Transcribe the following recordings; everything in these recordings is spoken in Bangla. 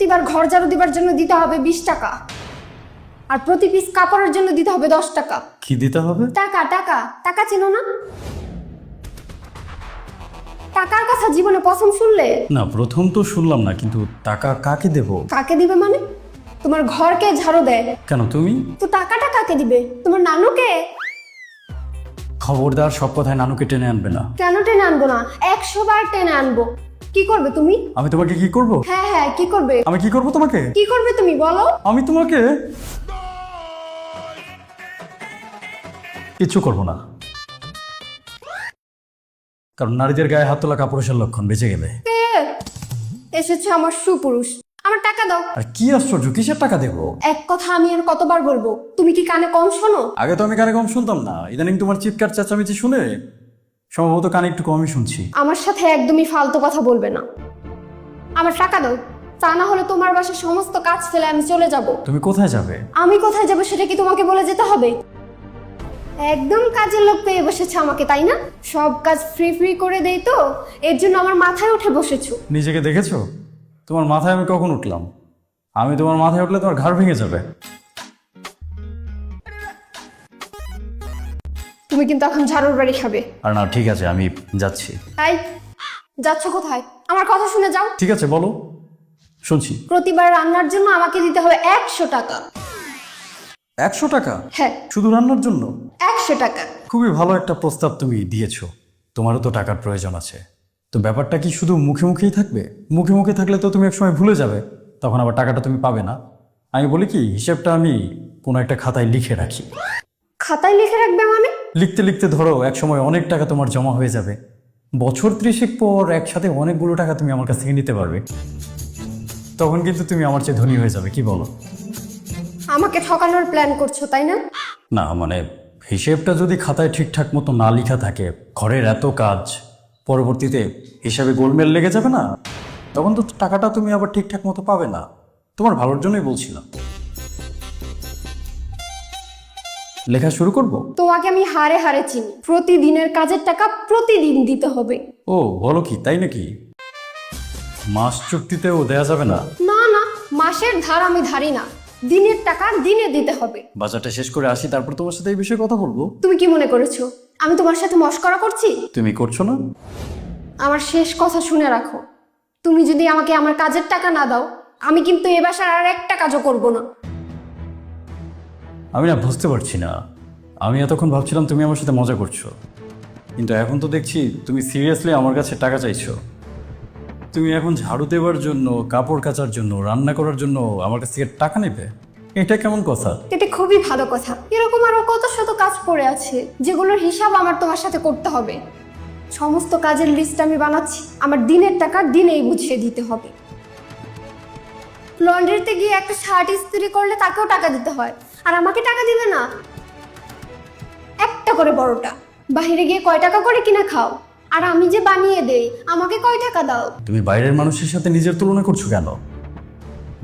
প্রতিবার ঘর ঝাড়ু দিবার জন্য দিতে হবে বিশ টাকা। আর প্রতি পিস কাপড়ের জন্য দিতে হবে দশ টাকা। কি দিতে হবে? টাকা টাকা। টাকা ছিল না? টাকার কথা জীবনে প্রথম শুনলে? না প্রথম তো শুনলাম না কিন্তু টাকা কাকে দেব? কাকে দিবে মানে? তোমার ঘরকে ঝাড়ু দেয়। কেন তুমি? তো টাকাটা কাকে দিবে? তোমার নানুকে? খবরদার সব কথায় নানুকে টেনে আনবে না। কেন টেনে আনব না? একশো বার টেনে আনব। কি করবে তুমি? আমি তোমাকে কি করব? হ্যাঁ হ্যাঁ কি করবে? আমি কি করব তোমাকে? কি করবে তুমি বলো। আমি তোমাকে কিছু করব না। কারণ নারীদের গায়ে হাত তোলা কাপুরুষের লক্ষণ বেঁচে গেলে। এসেছে আমার সুপুরুষ। আমার টাকা দাও। আর কি আশ্চর্য কিসের টাকা দেবো? এক কথা আমি আর কতবার বলব? তুমি কি কানে কম শোনো? আগে তো আমি কানে কম শুনতাম না। ইদানিং তোমার চিৎকার চেঁচামেচি শুনে সম্ভবত কানে একটু কমই শুনছি। আমার সাথে একদমই ফালতু কথা বলবে না। আমার টাকা দাও তা না হলে তোমার বাসার সমস্ত কাজ ফেলে আমি চলে যাব। তুমি কোথায় যাবে? আমি কোথায় যাব সেটা কি তোমাকে বলে যেতে হবে? একদম কাজের লোক পেয়ে বসেছে আমাকে তাই না? সব কাজ ফ্রি ফ্রি করে দেই তো এর জন্য আমার মাথায় উঠে বসেছো। নিজেকে দেখেছ? তোমার মাথায় আমি কখন উঠলাম? আমি তোমার মাথায় উঠলে তোমার ঘাড় ভেঙে যাবে। তুমি কিন্তু এখন ঝাড়ুর বাড়ি খাবে। আর না ঠিক আছে আমি যাচ্ছি। তাই যাচ্ছ কোথায়? আমার কথা শুনে যাও। ঠিক আছে বলো। শুনছি। প্রতিবার রান্নার জন্য আমাকে দিতে হবে একশো টাকা। একশো টাকা? হ্যাঁ। শুধু রান্নার জন্য? একশো টাকা। খুবই ভালো একটা প্রস্তাব তুমি দিয়েছ। তোমারও তো টাকার প্রয়োজন আছে। তো ব্যাপারটা কি শুধু মুখে মুখেই থাকবে? মুখে মুখে থাকলে তো তুমি একসময় ভুলে যাবে। তখন আবার টাকাটা তুমি পাবে না। আমি বলি কি হিসেবটা আমি কোনো একটা খাতায় লিখে রাখি। খাতায় লিখে রাখবে মানে? লিখতে লিখতে ধরো এক সময় অনেক টাকা তোমার জমা হয়ে যাবে। বছর ত্রিশেক পর একসাথে অনেকগুলো টাকা তুমি আমার কাছ থেকে নিতে পারবে। তখন কিন্তু তুমি আমার চেয়ে ধনী হয়ে যাবে কি বলো? আমাকে ঠকানোর প্ল্যান করছ তাই না? না মানে হিসেবটা যদি খাতায় ঠিকঠাক মতো না লেখা থাকে ঘরের এত কাজ পরবর্তীতে হিসাবে গোলমেল লেগে যাবে না? তখন তো টাকাটা তুমি আবার ঠিকঠাক মতো পাবে না। তোমার ভালোর জন্যই বলছিলাম। লেখা শুরু করব? তোমাকে আমি হারে হারে চিনি। প্রতিদিনের কাজের টাকা প্রতিদিন দিতে হবে। ও বলো কি তাই নাকি? মাস চুক্তিতেও দেয়া যাবে না? না না মাসের ধার আমি ধারি না। দিনের টাকা দিনে দিতে হবে। বাজারটা শেষ করে আসি তারপর তোমার সাথে এই বিষয়ে কথা বলব। তুমি কি মনে করেছ? আমি তোমার সাথে মস্করা করছি? তুমি করছ না? আমার শেষ কথা শুনে রাখো। তুমি যদি আমাকে আমার কাজের টাকা না দাও আমি কিন্তু এ বাসার আর একটা কাজও করব না। আমি না বুঝতে পারছি না। আমি এতক্ষণ ভাবছিলাম তুমি আমার সাথে মজা করছ। কিন্তু এখন তো দেখছি তুমি সিরিয়াসলি আমার কাছে টাকা চাইছো। তুমি এখন ঝাড়ু দেওয়ার জন্য, কাপড় কাচার জন্য, রান্না করার জন্য আমার কাছ থেকে টাকা নেবে? এটা কেমন কথা? এটা খুবই ভালো কথা। এরকম আরও কত শত কাজ পড়ে আছে, যেগুলোর হিসাব আমার তোমার সাথে করতে হবে। সমস্ত কাজের লিস্ট আমি বানাচ্ছি। আমার দিনের টাকা দিনেই বুঝিয়ে দিতে হবে। লন্ড্রিতে গিয়ে একটা শার্ট ইস্ত্রি করলে তাকেও টাকা দিতে হয়। আর আমাকে টাকা দিবে না। একটা করে বড়টা বাইরে গিয়ে কয় টাকা করে কিনা খাও। আর আমি যে বানিয়ে দেই, আমাকে কয় টাকা দাও? তুমি বাইরের মানুষের সাথে নিজের তুলনা করছ কেন?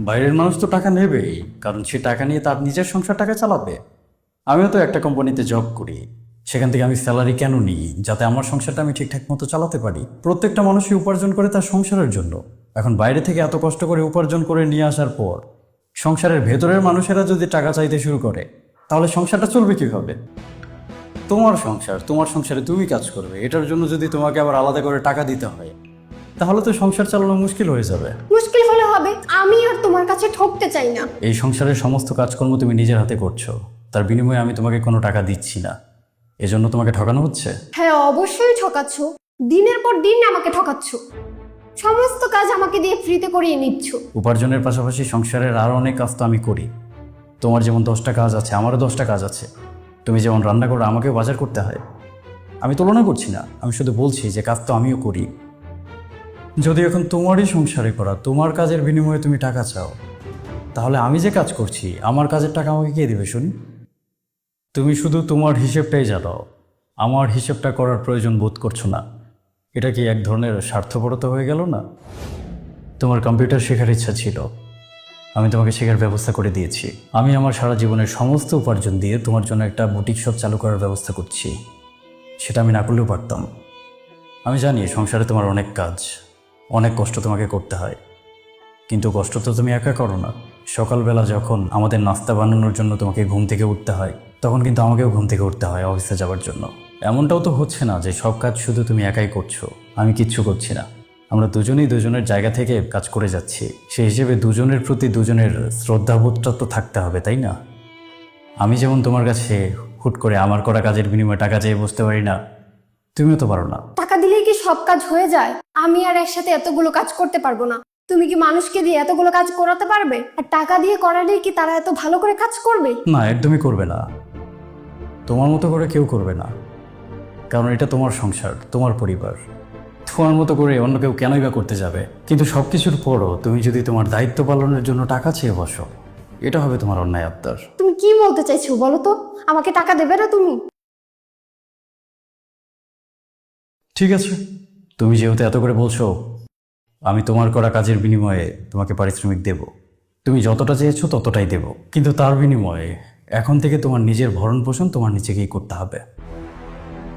বাইরের মানুষ তো টাকা নেবেই, কারণ সে টাকা নিয়ে তার নিজের সংসার টাকা চালাবে। আমিও তো একটা কোম্পানিতে জব করি। সেখান থেকে আমি স্যালারি কেন নিই, যাতে আমার সংসারটা আমি ঠিকঠাক মতো চালাতে পারি? প্রত্যেকটা মানুষই উপার্জন করে তার সংসারের জন্য। এখন বাইরে থেকে এত কষ্ট করে উপার্জন করে নিয়ে আসার পর সংসারের ভেতরের মানুষেরা যদি টাকা চাইতে শুরু করে তাহলে সংসারটা চলবে কীভাবে? তোমার সংসার তোমার সংসারে তুমি কাজ করবে। এটার জন্য যদি তোমাকে আবার আলাদা করে টাকা দিতে হয় তাহলে তো সংসার চালানো মুশকিল হয়ে যাবে। মুশকিল হলে হবে। আমি আর তোমার কাছে ঠকতে চাই না। এই সংসারের সমস্ত কাজকর্ম তুমি নিজের হাতে করছ। তার বিনিময়ে আমি তোমাকে কোনো টাকা দিচ্ছি না। এজন্য তোমাকে ঠকানো হচ্ছে? হ্যাঁ অবশ্যই ঠকাচ্ছ। দিনের পর দিন আমাকে ঠকাচ্ছ। সমস্ত কাজ আমাকে দিয়ে ফ্রিতে করিয়ে নিচ্ছ। উপার্জনের পাশাপাশি সংসারের আরও অনেক কাজ তো আমি করি। তোমার যেমন দশটা কাজ আছে, আমারও দশটা কাজ আছে। তুমি যেমন রান্না করো, আমাকেও বাজার করতে হয়। আমি তুলনা করছি না, আমি শুধু বলছি যে কাজ তো আমিও করি। যদি এখন তোমারই সংসারে করা, তোমার কাজের বিনিময়ে তুমি টাকা চাও, তাহলে আমি যে কাজ করছি, আমার কাজের টাকা আমাকে কে দেবে শুনি? তুমি শুধু তোমার হিসেবটাই জানো আমার হিসেবটা করার প্রয়োজন বোধ করছ না। এটা কি এক ধরনের স্বার্থপরতা হয়ে গেল না? তোমার কম্পিউটার শেখার ইচ্ছা ছিল। আমি তোমাকে শেখার ব্যবস্থা করে দিয়েছি। আমি আমার সারা জীবনের সমস্ত উপার্জন দিয়ে তোমার জন্য একটা বুটিক শপ চালু করার ব্যবস্থা করছি। সেটা আমি না করলেও পারতাম। আমি জানি সংসারে তোমার অনেক কাজ, অনেক কষ্ট তোমাকে করতে হয়। কিন্তু কষ্ট তো তুমি একা করো না। সকালবেলা যখন আমাদের নাস্তা বানানোর জন্য তোমাকে ঘুম থেকে উঠতে হয়, তখন কিন্তু আমাকেও ঘুম থেকে উঠতে হয় অফিসে যাওয়ার জন্য। এমনটাও তো হচ্ছে না যে সব কাজ শুধু তুমি একাই করছ। আমি কিচ্ছু করছি না। আমরা দুজনেই দুজনের জায়গা থেকে কাজ করে যাচ্ছি। সেই হিসেবে দুজনের প্রতি দুজনের শ্রদ্ধাবোধটা তো থাকতে হবে তাই না? আমি যেমন তোমার কাছে হুট করে আমার করা কাজের বিনিময়ে টাকা চেয়ে বসতে পারি না তুমিও তো পারো না। টাকা দিলেই কি সব কাজ হয়ে যায়? আমি আর একসাথে এতগুলো কাজ করতে পারব না। তুমি কি মানুষকে দিয়ে এতগুলো কাজ করাতে পারবে? আর টাকা দিয়ে করালেই কি তারা এত ভালো করে কাজ করবে? না একদমই করবে না। তোমার মতো করে কেউ করবে না। কারণ এটা তোমার সংসার তোমার পরিবার। তোমার মতো করে অন্য কেউ কেনই বা করতে যাবে? কিন্তু সব কিছুর পরও তুমি যদি তোমার দায়িত্ব পালনের জন্য টাকা চেয়ে বসো এটা হবে তোমার অন্যায় আবদার। তুমি কি বলতে চাইছো বলো তো? আমাকে টাকা দেবে না তুমি? ঠিক আছে। তুমি যেহেতু এত করে বলছো আমি তোমার করা কাজের বিনিময়ে তোমাকে পারিশ্রমিক দেব। তুমি যতটা চেয়েছো ততটাই দেব। কিন্তু তার বিনিময়ে এখন থেকে তোমার নিজের ভরণ পোষণ তোমার নিজেকেই করতে হবে।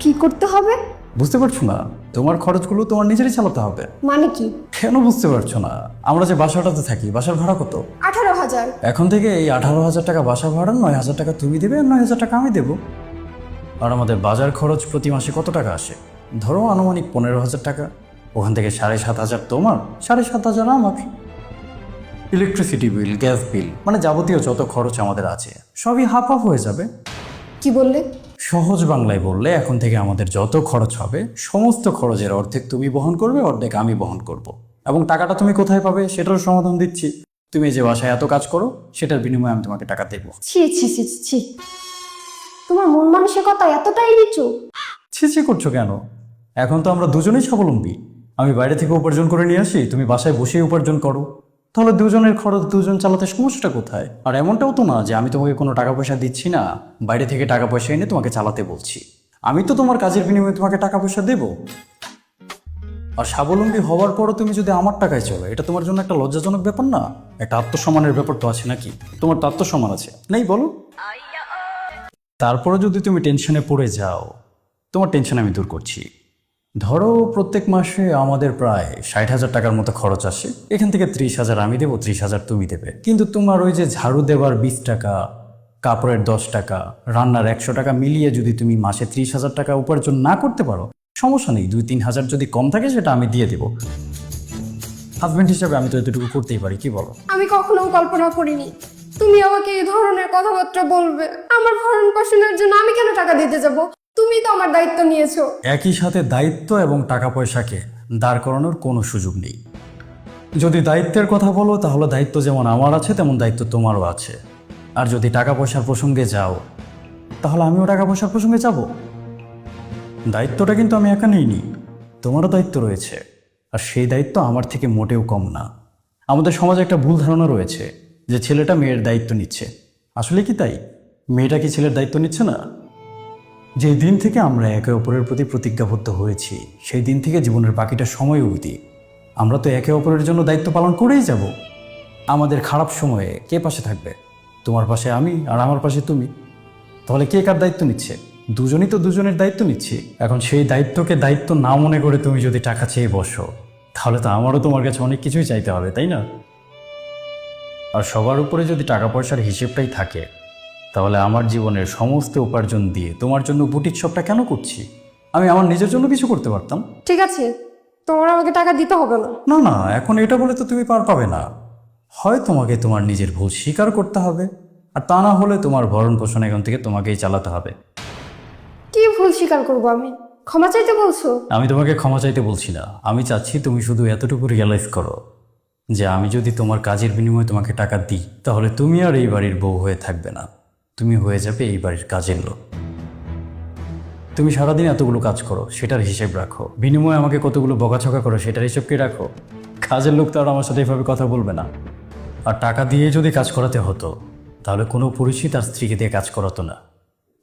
কি করতে হবে? বুঝতে পারছ না? তোমার খরচগুলো তোমার নিজেরই চালাতে হবে। মানে কি? কেন বুঝতে পারছ না? আমরা যে বাসাটাতে থাকি বাসার ভাড়া কত? আঠারো হাজার। এখন থেকে এই আঠারো হাজার টাকা বাসা ভাড়া নয় হাজার টাকা তুমি দেবে আর নয় হাজার টাকা আমি দেবো। আর আমাদের বাজার খরচ প্রতি মাসে কত টাকা আসে? ধরো আনুমানিক পনেরো হাজার টাকা। ওখান থেকে সাড়ে সাত হাজার তোমার সাড়ে সাত হাজার আমার। ইলেকট্রিসিটি বিল গ্যাস বিল মানে যাবতীয় যত খরচ আমাদের আছে সবই হাফ হাফ হয়ে যাবে। কি বললে? সহজ বাংলায় বললে এখন থেকে আমাদের যত খরচ হবে সমস্ত খরচের অর্ধেক তুমি বহন করবে অর্ধেক আমি বহন করব। এবং টাকাটা তুমি কোথায় পাবে সেটারও সমাধান দিচ্ছি। তুমি যে বাসায় এত কাজ করো সেটার বিনিময়ে আমি তোমাকে টাকা দেবো। ছি ছি ছি ছি, ছি। তোমার মন মানসিকতা এতটাই নিচু। ছি ছি করছ কেন? এখন তো আমরা দুজনেই স্বাবলম্বী। আমি বাইরে থেকে উপার্জন করে নিয়ে আসি তুমি বাসায় বসেই উপার্জন করো। তাহলে দুজনের খরচ দুজন চালাতে সমস্যাটা কোথায়? আর এমনটাও তো না যে আমি তোমাকে কোনো টাকা পয়সা দিচ্ছি না বাইরে থেকে টাকা পয়সা এনে তোমাকে চালাতে বলছি। আমি তো তোমার কাজের বিনিময়ে তোমাকে টাকা পয়সা দেবো। আর স্বাবলম্বী হওয়ার পরও তুমি যদি আমার টাকায় চলো এটা তোমার জন্য একটা লজ্জাজনক ব্যাপার না? একটা আত্মসম্মানের ব্যাপার তো আছে নাকি? তোমার তো আত্মসম্মান আছে। নেই বলো। তারপরে যদি তুমি টেনশনে পড়ে যাও তোমার টেনশন আমি দূর করছি। ধরো প্রত্যেক মাসে আমাদের প্রায় ষাট হাজার টাকার মতো খরচ আসে। এখান থেকে ত্রিশ হাজার আমি দেবো, ত্রিশ হাজার তুমি দেবে। কিন্তু তোমার ওই যে ঝাড়ু দেওয়ার বিশ টাকা, কাপড়ের দশ টাকা, রান্নার একশো টাকা মিলিয়ে যদি তুমি মাসে ত্রিশ হাজার টাকা উপার্জন না করতে পারো, সমস্যা নেই। দুই, তিন হাজার যদি কম থাকে সেটা আমি দিয়ে দেবো। হাজব্যান্ড হিসাবে আমি তো এতটুকু করতেই পারি, কি বলো? আমি কখনো কল্পনা করিনি। তুমি আমাকে এই ধরনের কথাবার্তা বলবে। আমার ভরণ পোষণের জন্য আমি কেন টাকা দিতে যাব? তুমি তো আমার দায়িত্ব নিয়েছো। একই সাথে দায়িত্ব এবং টাকা পয়সাকে দাঁড় করানোর কোনো সুযোগ নেই। যদি দায়িত্বের কথা বলো, তাহলে দায়িত্ব যেমন আমার আছে, তেমন দায়িত্ব তোমারও আছে। আর যদি টাকা পয়সার প্রসঙ্গে যাও, তাহলে আমিও টাকা পয়সার প্রসঙ্গে যাব। দায়িত্বটা কিন্তু আমি একা নিইনি, তোমারও দায়িত্ব রয়েছে। আর সেই দায়িত্ব আমার থেকে মোটেও কম না। আমাদের সমাজে একটা ভুল ধারণা রয়েছে যে ছেলেটা মেয়ের দায়িত্ব নিচ্ছে। আসলে কি তাই? মেয়েটা কি ছেলের দায়িত্ব নিচ্ছে না? যেই দিন থেকে আমরা একে অপরের প্রতি প্রতিজ্ঞাবদ্ধ হয়েছি, সেই দিন থেকে জীবনের বাকিটা সময় অবধি। আমরা তো একে অপরের জন্য দায়িত্ব পালন করেই যাব। আমাদের খারাপ সময়ে কে পাশে থাকবে? তোমার পাশে আমি আর আমার পাশে তুমি। তাহলে কে কার দায়িত্ব নিচ্ছে? দুজনই তো দুজনের দায়িত্ব নিচ্ছি। এখন সেই দায়িত্বকে দায়িত্ব না মনে করে তুমি যদি টাকা চেয়ে বসো, তাহলে তো আমারও তোমার কাছে অনেক কিছুই চাইতে হবে, তাই না? আর সবার উপরে যদি টাকা পয়সার হিসেবটাই থাকে তাহলে আমার জীবনের সমস্ত উপার্জন দিয়ে তোমার জন্য বুটিক শপটা কেন করছি আমি আমার নিজের জন্য কিছু করতে পারতাম। ঠিক আছে তোমার আমাকে টাকা দিতে হবে না। না না এখন এটা বলে তো তুমি পার পাবে না। হয় তোমাকে তোমার নিজের ভুল স্বীকার করতে হবে আর তা না হলে তোমার ভরণ পোষণ এখন থেকে তোমাকেই চালাতে হবে। কি ভুল স্বীকার করব আমি? ক্ষমা চাইতে বলছো? আমি তোমাকে ক্ষমা চাইতে বলছি না। আমি চাচ্ছি তুমি শুধু এতটুকু রিয়ালাইজ করো যে আমি যদি তোমার কাজের বিনিময়ে তোমাকে টাকা দিই তাহলে তুমি আর এই বাড়ির বউ হয়ে থাকবে না। তুমি হয়ে যাবে এই বাড়ির কাজের লোক। তুমি সারাদিন এতগুলো কাজ করো, সেটার হিসেব রাখো। বিনিময়ে আমাকে কতগুলো বকাছকা করো, সেটার হিসেব কি রাখো? কাজের লোক তো আর আমার সাথে এভাবে কথা বলবে না। আর টাকা দিয়ে যদি কাজ করাতে হতো, তাহলে কোনো পুরুষই তার স্ত্রীকে দিয়ে কাজ করাতো না।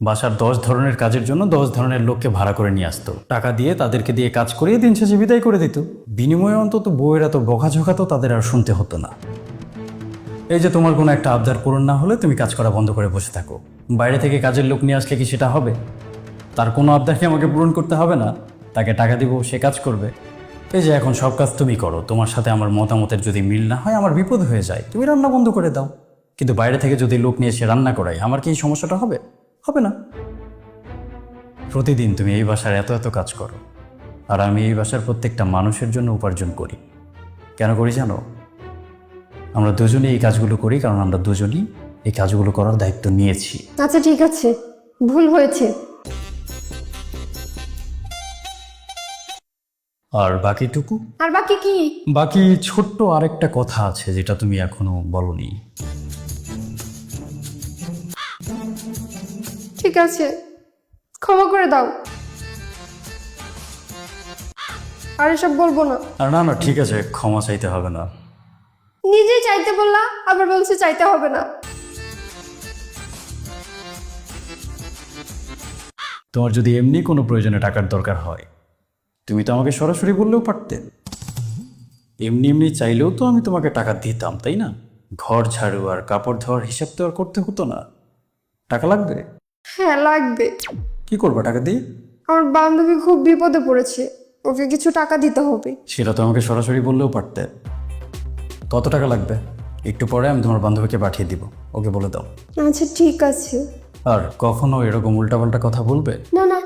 বাসার দশ ধরনের কাজের জন্য দশ ধরনের লোককে ভাড়া করে নিয়ে আসতো। টাকা দিয়ে তাদেরকে দিয়ে কাজ করিয়ে দিন শেষে বিদায় করে দিত। বিনিময়ে অন্তত বউয়ের এত বকাঝকা তো তাদের আর শুনতে হতো না। এই যে তোমার কোনো একটা আবদার পূরণ না হলে তুমি কাজ করা বন্ধ করে বসে থাকো। বাইরে থেকে কাজের লোক নিয়ে আসলে কি সেটা হবে? তার কোনো আবদারকে আমাকে পূরণ করতে হবে না। তাকে টাকা দিব, সে কাজ করবে। এই যে এখন সব কাজ তুমি করো, তোমার সাথে আমার মতামতের যদি মিল না হয়, আমার বিপদ হয়ে যায়। তুমি রান্না বন্ধ করে দাও। কিন্তু বাইরে থেকে যদি লোক নিয়ে এসে রান্না করাই আমার কি এই সমস্যাটা হবে? হবে না। প্রতিদিন তুমি এই বাসার এত এত কাজ করো। আর আমি এই বাসার প্রত্যেকটা মানুষের জন্য উপার্জন করি। কেন করি জানো? আমরা দুজনেই এই কাজগুলো করি কারণ আমরা দুজনই এই কাজগুলো করার দায়িত্ব নিয়েছি। আচ্ছা ঠিক আছে। ভুল হয়েছে। আর বাকিটুকু? আর বাকি কি? বাকি ছোট্ট আরেকটা কথা আছে যেটা তুমি এখনও বলনি। ঠিক আছে। ক্ষমা করে দাও। আর এসব বলব না। আর না না ঠিক আছে ক্ষমা চাইতে হবে না। নিজেই চাইতে বললা আবার বলছে চাইতে হবে না। তোমার যদি এমনি কোনো প্রয়োজনে টাকার দরকার হয় তুমি তো আমাকে সরাসরি বললেও পারতে। এমনি এমনি চাইলেও তো আমি তোমাকে টাকা দিতাম তাই না? ঘর ঝাড়ু আর কাপড় ধোয়ার হিসাব তো আর করতে হতো না। টাকা লাগবে? হ্যাঁ লাগবে। কি করবা টাকা দিয়ে? আমার বান্ধবী খুব বিপদে পড়েছে ওকে কিছু টাকা দিতে হবে। সেটা তো আমাকে সরাসরি বললেও পারতে। কত টাকা লাগবে? একটু পরে আমি তোমার বান্ধবীকে পাঠিয়ে দিব। ওকে বলে দাও। আচ্ছা ঠিক আছে। আর কখনো এরকম উল্টাপাল্টা কথা বলবে? না না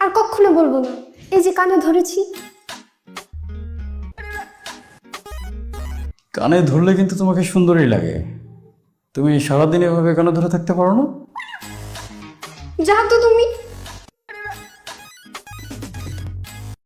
আর কখনো বলব না। এই যে কানে ধরেছি। কানে ধরলে কিন্তু তোমাকে সুন্দরই লাগে। তুমি সারাদিন এভাবে কানে ধরে থাকতে পারো না? যা তো তুমি